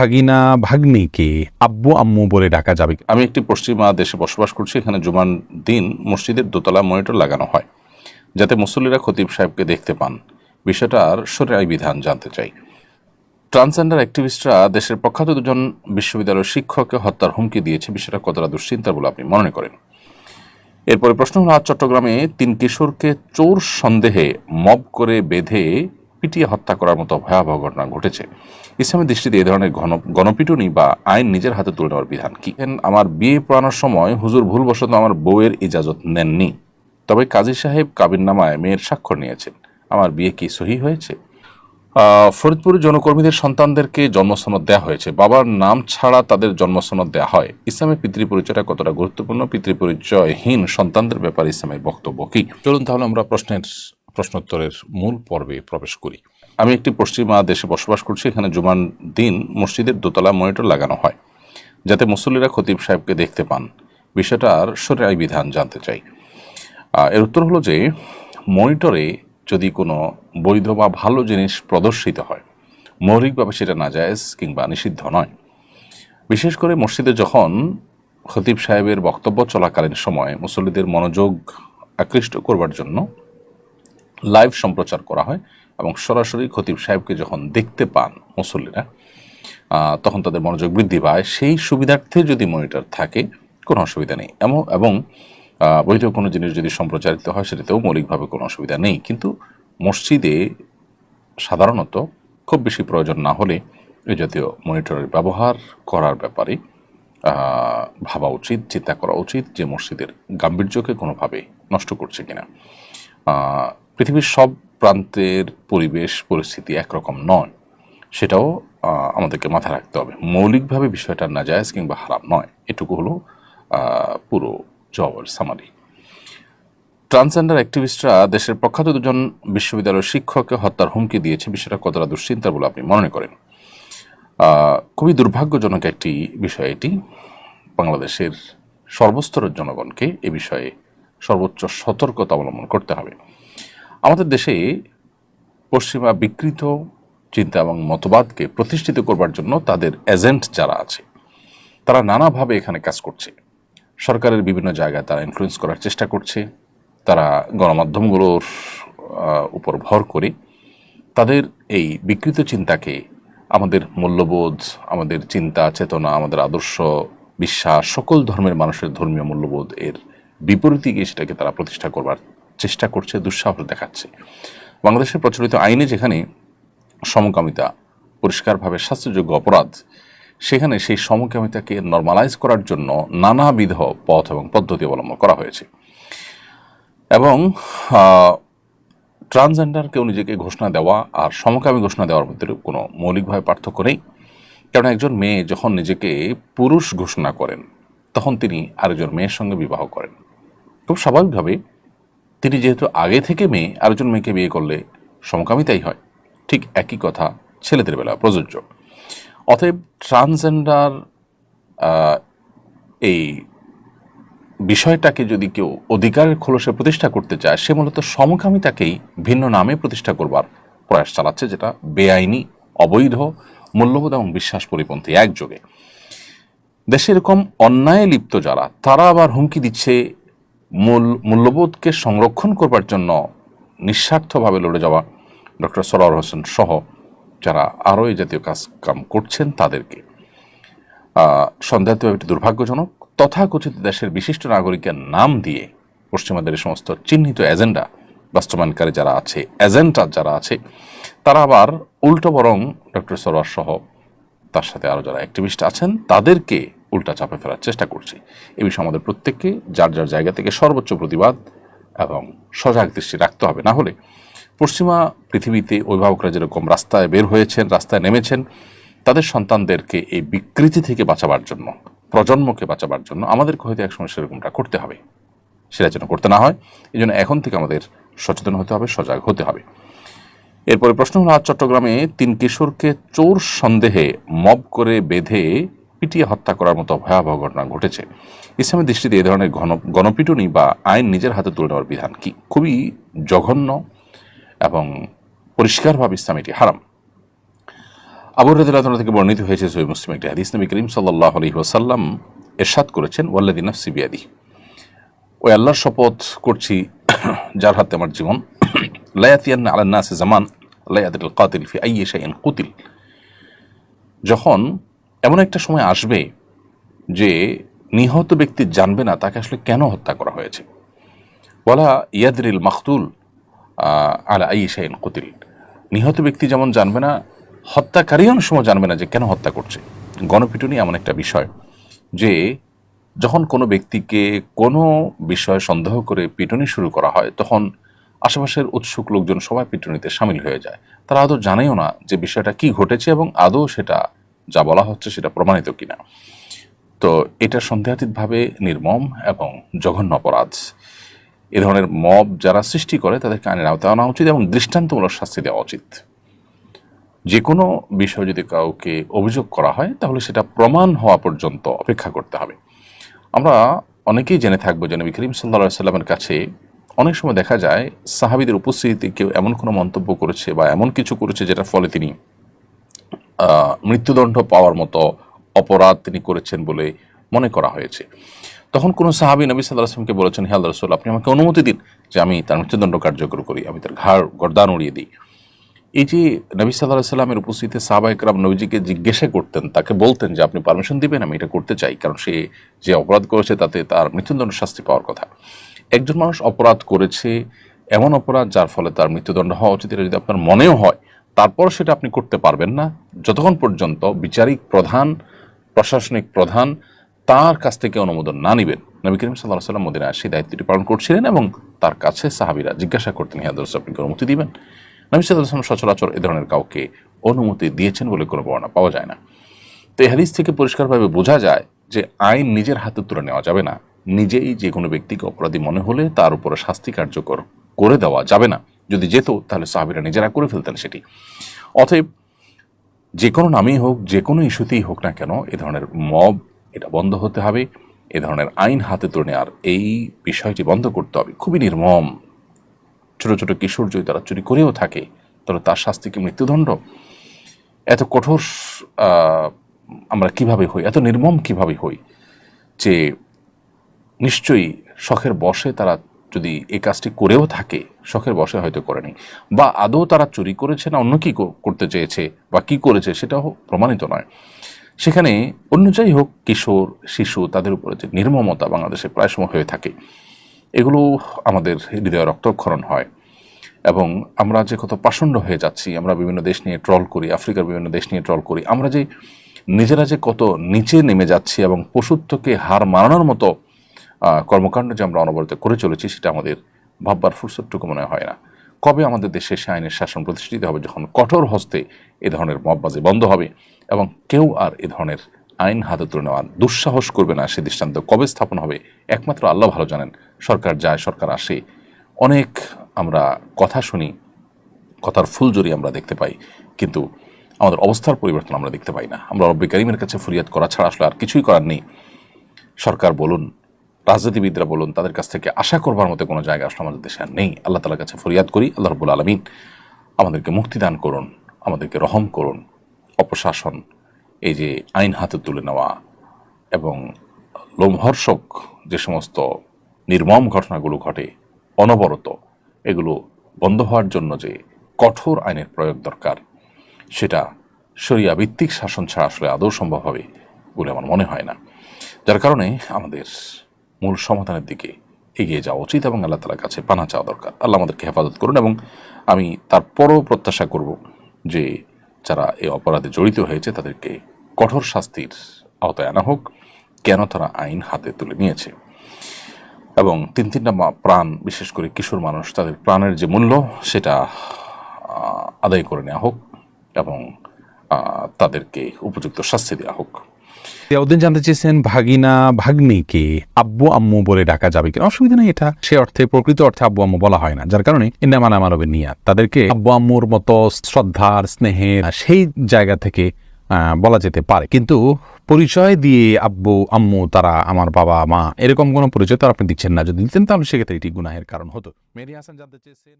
ভাগিনা ভাগ্নিকে আব্বু আম্মু বলে ডাকা যাবে। আমি একটি পশ্চিমা দেশে বসবাস করছি, এখানে জুমার দিন মসজিদের দোতলা মনিটর লাগানো হয়, যাতে মুসল্লিরা খতিব সাহেবকে দেখতে পান। বিষয়টার সরাই বিধান জানতে চাই। ট্রান্সজেন্ডার অ্যাক্টিভিস্টরা দেশের প্রখ্যাত দুজন বিশ্ববিদ্যালয়ের শিক্ষককে হত্যার হুমকি দিয়েছে, বিষয়টা কতটা দুশ্চিন্তার বলে আপনি মনে করেন? এরপরে প্রশ্ন হলো চট্টগ্রামে তিন কিশোরকে চোর সন্দেহে মব করে বেঁধে পিটিয়ে হত্যা করার মতো ভয়াবহ ঘটনা ঘটেছে। ইসলামের দৃষ্টিতে এই ধরনের ঘন, গণপিটুনি বা আইন নিজের হাতে তুলে নেওয়ার বিধান কি? আমার বিয়ে পড়ানোর সময় হুজুর ভুলবশত আমার বউয়ের ইজাজত নেননি। তবে কাজী সাহেব কাবিননামায় মেয়ের স্বাক্ষর নিয়েছেন। আমার বিয়ে কি সহি হয়েছে? ফরিদপুর জনকর্মীদের সন্তানদেরকে জন্মসনদ দেওয়া হয়েছে। বাবার নাম ছাড়া তাদের জন্মসনদ দেওয়া হয়। ইসলামের পিতৃ পরিচয়টা কতটা গুরুত্বপূর্ণ? পিতৃ পরিচয়হীন সন্তানদের ব্যাপারে ইসলামের বক্তব্য কি? চলুন তাহলে আমরা প্রশ্নের প্রশ্নোত্তরের মূল পর্বে প্রবেশ করি। আমি একটি পশ্চিমা দেশে বসবাস করছি, এখানে জুমার দিন মসজিদের দোতলা মনিটর লাগানো হয়, যাতে মুসল্লিরা খতিব সাহেবকে দেখতে পান। বিষয়টার সরাই বিধান জানতে চাই। এর উত্তর হলো যে, মনিটরে যদি কোনো বৈধ বা ভালো জিনিস প্রদর্শিত হয়, মৌলিকভাবে সেটা নাজায়েজ কিংবা নিষিদ্ধ নয়। বিশেষ করে মসজিদে যখন খতিব সাহেবের বক্তব্য চলাকালীন সময় মুসল্লিদের মনোযোগ আকৃষ্ট করবার জন্য লাইভ সম্প্রচার করা হয় এবং সরাসরি খতিব সাহেবকে যখন দেখতে পান মুসল্লিরা তখন তাদের মনোযোগ বৃদ্ধি পায়। সেই সুবিধার্থে যদি মনিটর থাকে, কোনো অসুবিধা নেই। এমন, এবং বৈধ কোনো জিনিস যদি সম্প্রচারিত হয়, সেটাতেও মৌলিকভাবে কোনো অসুবিধা নেই। কিন্তু মসজিদে সাধারণত খুব বেশি প্রয়োজন না হলে এই জাতীয় মনিটরের ব্যবহার করার ব্যাপারে ভাবা উচিত, চিন্তা করা উচিত যে মসজিদের গাম্ভীর্যকে কোনোভাবে নষ্ট করছে কিনা। পৃথিবীর সব প্রান্তের পরিবেশ, পরিস্থিতি একরকম নয়। সেটাও আমাদেরকে মাথায় রাখতে হবে। মৌলিকভাবে বিষয়টা নাজায়েজ কিংবা হারাম নয়। এটুকু হলো পুরো জবের সামারি। ট্রান্সজেন্ডার অ্যাক্টিভিস্টরা দেশের প্রখ্যাত দুজন বিশ্ববিদ্যালয়ের শিক্ষককে হত্যার হুমকি দিয়েছে। বিষয়টা কতটা দুশ্চিন্তার বলে আপনি মনে করেন? খুবই দুর্ভাগ্যজনক একটি বিষয় এটি। বাংলাদেশের সর্বস্তরের জনগণকে এ বিষয়ে সর্বোচ্চ সতর্কতা অবলম্বন করতে হবে। আমাদের দেশে পশ্চিমা বিকৃত চিন্তা এবং মতবাদকে প্রতিষ্ঠিত করবার জন্য তাদের এজেন্ট যারা আছে, তারা নানাভাবে এখানে কাজ করছে। সরকারের বিভিন্ন জায়গায় তারা ইনফ্লুয়েন্স করার চেষ্টা করছে। তারা গণমাধ্যমগুলোর উপর ভর করে তাদের এই বিকৃত চিন্তাকে আমাদের মূল্যবোধ, আমাদের চিন্তা, চেতনা, আমাদের আদর্শ বিশ্বাস, সকল ধর্মের মানুষের ধর্মীয় মূল্যবোধ এর বিপরীতে গিয়ে সেটাকে তারা প্রতিষ্ঠা করবার চেষ্টা করছে দুঃসাহস দেখাচ্ছে। বাংলাদেশের প্রচলিত আইনে যেখানে সমকামিতা পরিষ্কারভাবে শাস্তিযোগ্য অপরাধ সেখানে সেই সমকামিতাকে নর্মালাইজ করার জন্য নানাবিধ পথ এবং পদ্ধতি অবলম্বন করা হয়েছে। এবং আহ, ট্রান্সজেন্ডার নিজেকে ঘোষণা দেওয়া আর সমকামী ঘোষণা দেওয়ার মধ্যে কোনো মৌলিকভাবে পার্থক্য নেই। কারণ একজন মেয়ে যখন নিজেকে পুরুষ ঘোষণা করেন তখন তিনি আরেকজন মেয়ের সঙ্গে বিবাহ করেন। খুব স্বাভাবিকভাবে তিনি যেহেতু আগে থেকে মেয়ে, আরেকজন মেয়েকে বিয়ে করলে সমকামিতাই হয়। ঠিক একই কথা ছেলেদের বেলা প্রযোজ্য। অতএব ট্রান্সজেন্ডার এই বিষয়টাকে যদি কেউ অধিকারের খোলসে প্রতিষ্ঠা করতে চায়, সে মূলত সমকামিতাকেই ভিন্ন নামে প্রতিষ্ঠা করবার প্রয়াস চালাচ্ছে, যেটা বেআইনি, অবৈধ, মূল্যবোধ এবং বিশ্বাস পরিপন্থী একযোগে। দেশে এরকম অন্যায় লিপ্ত যারা, তারা আবার হুমকি দিচ্ছে মূল মূল্যবোধকে সংরক্ষণ করবার জন্য নিঃস্বার্থভাবে লড়ে যাওয়া ডক্টর সরার হোসেন সহ যারা আরও এই জাতীয় কাজ কাম করছেন তাদেরকে। আহ, সন্দেহাতীয় একটি দুর্ভাগ্যজনক। তথাকথিত দেশের বিশিষ্ট নাগরিকের নাম দিয়ে পশ্চিমাদের এই সমস্ত চিহ্নিত এজেন্ডা বাস্তবায়নকারী যারা আছে এজেন্টার যারা আছে তারা আবার উল্টো বরং ডক্টর সরোয়ার সহ তার সাথে আরও যারা অ্যাক্টিভিস্ট আছেন তাদেরকে উল্টা চাপে ফেলার চেষ্টা করছে। এ বিষয়ে আমাদের প্রত্যেককে যার যার জায়গা থেকে সর্বোচ্চ প্রতিবাদ এবং সজাগ দৃষ্টি রাখতে হবে। না হলে পশ্চিমা পৃথিবীতে অভিভাবকরা যেরকম রাস্তায় বের হয়েছেন, রাস্তায় নেমেছেন, তাদের সন্তানদেরকে এই বিকৃতি থেকে বাঁচাবার জন্য, প্রজন্মকে বাঁচাবার জন্য আমাদেরকে হয়তো একসময় সেরকমটা করতে হবে। সেটা যেন করতে না হয়, এই জন্য এখন থেকে আমাদের সচেতন হতে হবে, সজাগ হতে হবে। এরপরে প্রশ্ন হলো, আজ চট্টগ্রামে তিন কিশোরকে চোর সন্দেহে মব করে বেঁধে পিটিয়ে হত্যা করার মতো ভয়াবহ ঘটনা ঘটেছে। ইসলামের দৃষ্টিতে এই ধরনের ঘন, গণপিটুনি বা আইন নিজের হাতে তুলে নেওয়ার বিধান কি? খুবই জঘন্য এবং পরিষ্কারভাবে ইসলাম এটি হারাম। আবু রাদিল্লাহ থেকে বর্ণিত হয়েছে সহি মুসলিম একটি হাদিস। নবী করিম সাল্লাহ আলহি ওয়াসাল্লাম এরশাদ করেছেন ওয়াল্লাদিন নফসি বিয়াদি। ওই আল্লাহর শপথ করছি যার হাতে আমার জীবন। লায়াতিয়ান আলান্না জামান লায়াতুল কাতিল ফি আইয়ে কুতিল। যখন এমন একটা সময় আসবে যে নিহত ব্যক্তি জানবে না তাকে আসলে কেন হত্যা করা হয়েছে। বলা ইয়াদরিল মাখতুল আলা আই শাইন কুতিল। নিহত ব্যক্তি যেমন জানবে না, হত্যাকারী অনেক সময় জানবে না যে কেন হত্যা করছে। গণপিটুনি এমন একটা বিষয় যে যখন কোনো ব্যক্তিকে কোনো বিষয়ে সন্দেহ করে পিটুনি শুরু করা হয়, তখন আশেপাশের উৎসুক লোকজন সবাই পিটুনিতে সামিল হয়ে যায়। তারা আদৌ জানেও না যে বিষয়টা কি ঘটেছে এবং আদৌ সেটা যা বলা হচ্ছে সেটা প্রমাণিত কিনা। তো এটা সন্দেহাতীতভাবে নির্মম এবং জঘন্য অপরাধ। এ ধরনের মব যারা সৃষ্টি করে তাদেরকে আইনের আওতায় আনা উচিত এবং দৃষ্টান্তমূলক শাস্তি দেওয়া উচিত। যে কোনো বিষয় যদি কাউকে অভিযোগ করা হয়, তাহলে সেটা প্রমাণ হওয়া পর্যন্ত অপেক্ষা করতে হবে। আমরা অনেকেই জেনে থাকব যে নবী করিম সাল্লা সাল্লামের কাছে অনেক সময় দেখা যায় সাহাবিদের উপস্থিতিতে কেউ এমন কোনো মন্তব্য করেছে বা এমন কিছু করেছে যেটার ফলে তিনি মৃত্যুদণ্ড পাওয়ার মতো অপরাধ তিনি করেছেন বলে মনে করা হয়েছে। তখন কোনো সাহাবি নবী সাল্লাহ আসলামকে বলেছেন, হে আল্লাহ রসুল, আপনি আমাকে অনুমতি দিন যে আমি তার মৃত্যুদণ্ড কার্যকর করি, আমি তার ঘাড়, গর্দান উড়িয়ে দিই। এই যে নবী সাল্লাহ সাল্লামের উপস্থিতিতে সাহাবা একরাম নবীজিকে জিজ্ঞাসা করতেন, তাকে বলতেন যে, আপনি পারমিশন দিবেন, আমি এটা করতে চাই, কারণ সে যে অপরাধ করেছে তাতে তার মৃত্যুদণ্ড শাস্তি পাওয়ার কথা। একজন মানুষ অপরাধ করেছে এমন অপরাধ যার ফলে তার মৃত্যুদণ্ড হওয়া উচিত, এটা যদি আপনার মনেও হয় তারপর সেটা আপনি করতে পারবেন না। যতক্ষণ পর্যন্ত বিচারিক প্রধান, প্রশাসনিক প্রধান তার কাছ থেকে অনুমোদন না নেবেন, নবী করিম সাল্লাহ সাল্লাম মদিনায় সেই দায়িত্বটি পালন করছিলেন এবং তার কাছে সাহাবিরা জিজ্ঞাসা করতেন হিয়াদুর আপনি অনুমতি দিবেন? নবী সাল্লাহ সচরাচর এ ধরনের কাউকে অনুমতি দিয়েছেন বলে কোনো বর্ণনা পাওয়া যায় না। তো এই হাদিস থেকে পরিষ্কারভাবে বোঝা যায় যে আইন নিজের হাতে তুলে নেওয়া যাবে না। নিজেই যে কোনো ব্যক্তিকে অপরাধী মনে হলে তার উপরে শাস্তি কার্যকর করে দেওয়া যাবে না। যদি যেত, তাহলে সাহাবিরা নিজেরা করে ফেলতেন সেটি। অতএব, যে কোনো নামেই হোক, যে কোনো ইস্যুতেই হোক না কেন, এ ধরনের মব, এটা বন্ধ হতে হবে। এ ধরনের আইন হাতে তুলে নেওয়ার এই বিষয়টি বন্ধ করতে হবে। খুবই নির্মম। ছোট ছোট কিশোর যদি তারা চুরি করেও থাকে, তাহলে তার শাস্তি কি মৃত্যুদণ্ড? এত কঠোর আমরা কীভাবে হই? এত নির্মম কীভাবে হই যে নিশ্চয়ই শখের বসে তারা যদি এই কাজটি করেও থাকে, শখের বসে হয়তো করেনি। বা আদৌ তারা চুরি করেছে না অন্য কি করতে চেয়েছে বা কি করেছে সেটাও প্রমাণিত নয়। সেখানে অন্য যাই হোক কিশোর, শিশু তাদের উপরে যে নির্মমতা বাংলাদেশে প্রায় সময় হয়ে থাকে, এগুলো আমাদের হৃদয়ে রক্তক্ষরণ হয়। এবং আমরা যে কত পাষণ্ড হয়ে যাচ্ছি, আমরা বিভিন্ন দেশ নিয়ে ট্রল করি, আফ্রিকার বিভিন্ন দেশ নিয়ে ট্রল করি, আমরা যে নিজেরা যে কত নিচে নেমে যাচ্ছি এবং পশুত্বকে হার মানানোর মতো কর্মকাণ্ড যে আমরা অনবরত করে চলেছি সেটা আমাদের ভাববার ফুরসতটুকু মনে হয় না। কবে আমাদের দেশে সে আইনের শাসন প্রতিষ্ঠিত হবে যখন কঠোর হস্তে এ ধরনের মববাজি বন্ধ হবে এবং কেউ আর এ ধরনের আইন হাতে তুলে নেওয়ার দুঃসাহস করবে না, সে দৃষ্টান্ত কবে স্থাপন হবে একমাত্র আল্লাহ ভালো জানেন। সরকার যায়, সরকার আসে। অনেক আমরা কথা শুনি, কথার ফুলজরি আমরা দেখতে পাই, কিন্তু আমাদের অবস্থার পরিবর্তন আমরা দেখতে পাই না। আমরা রব্বে করিমের কাছে ফরিয়াদ করা ছাড়া আসলে আর কিছুই করার নেই। সরকার বলুন রাজনীতিবিদরা বলুন, তাদের কাছ থেকে আশা করবার মতো কোনো জায়গা আসলে আমাদের দেশে আর নেই। আল্লাহ তালার কাছে ফরিয়াদ করি, আল্লাহ রবুল আলমিন আমাদেরকে মুক্তিদান করুন, আমাদেরকে রহম করুন, অপশাসন, এই যে আইন হাতে তুলে নেওয়া এবং লোমহর্ষক যে সমস্ত নির্মম ঘটনাগুলো ঘটে, অনবরত এগুলো বন্ধ হওয়ার জন্য যে কঠোর আইনের প্রয়োগ দরকার, সেটা শরিয়া ভিত্তিক শাসন ছাড়া আসলে আদৌ সম্ভব হবে বলে আমার মনে হয় না। যার কারণে আমাদের মূল সমাধানের দিকে এগিয়ে যাওয়া উচিত এবং আল্লাহ তালার কাছে পানা চাওয়া দরকার। আল্লাহ আমাদেরকে হেফাজত করুন এবং আমি তারপরও প্রত্যাশা করব যে যারা এই অপরাধে জড়িত হয়েছে তাদেরকে কঠোর শাস্তির আওতায় আনা হোক, কেন তারা আইন হাতে তুলে নিয়েছে। এবং তিন তিনটা প্রাণ, বিশেষ করে কিশোর মানুষ, তাদের প্রাণের যে মূল্য সেটা আদায় করে নেওয়া হোক এবং তাদেরকে উপযুক্ত শাস্তি দেওয়া হোক। জিয়াউদ্দিন জানতে চেয়েছেন ভাগিনা ভাগ্নিকে আব্বু আম্মু বলে ডাকা যাবে কিনা। অসুবিধা নেই এটা। সে অর্থে, প্রকৃত অর্থে আব্বু আম্মু বলা হয় না। যার কারণে ইন্নামান আমারবের নিয়াত। তাদেরকে আব্বু আম্মুর মতো শ্রদ্ধার, স্নেহের, সেই জায়গা থেকে বলা যেতে পারে। কিন্তু পরিচয় দিয়ে আব্বু আম্মু, তারা আমার বাবা, মা, এরকম কোনো পরিচয় তারা আপনি দিচ্ছেন না। যদি দিতেন তাহলে সেক্ষেত্রে এটি গুনাহের কারণ হতো। মেরি হাসান জানতে চেয়েছেন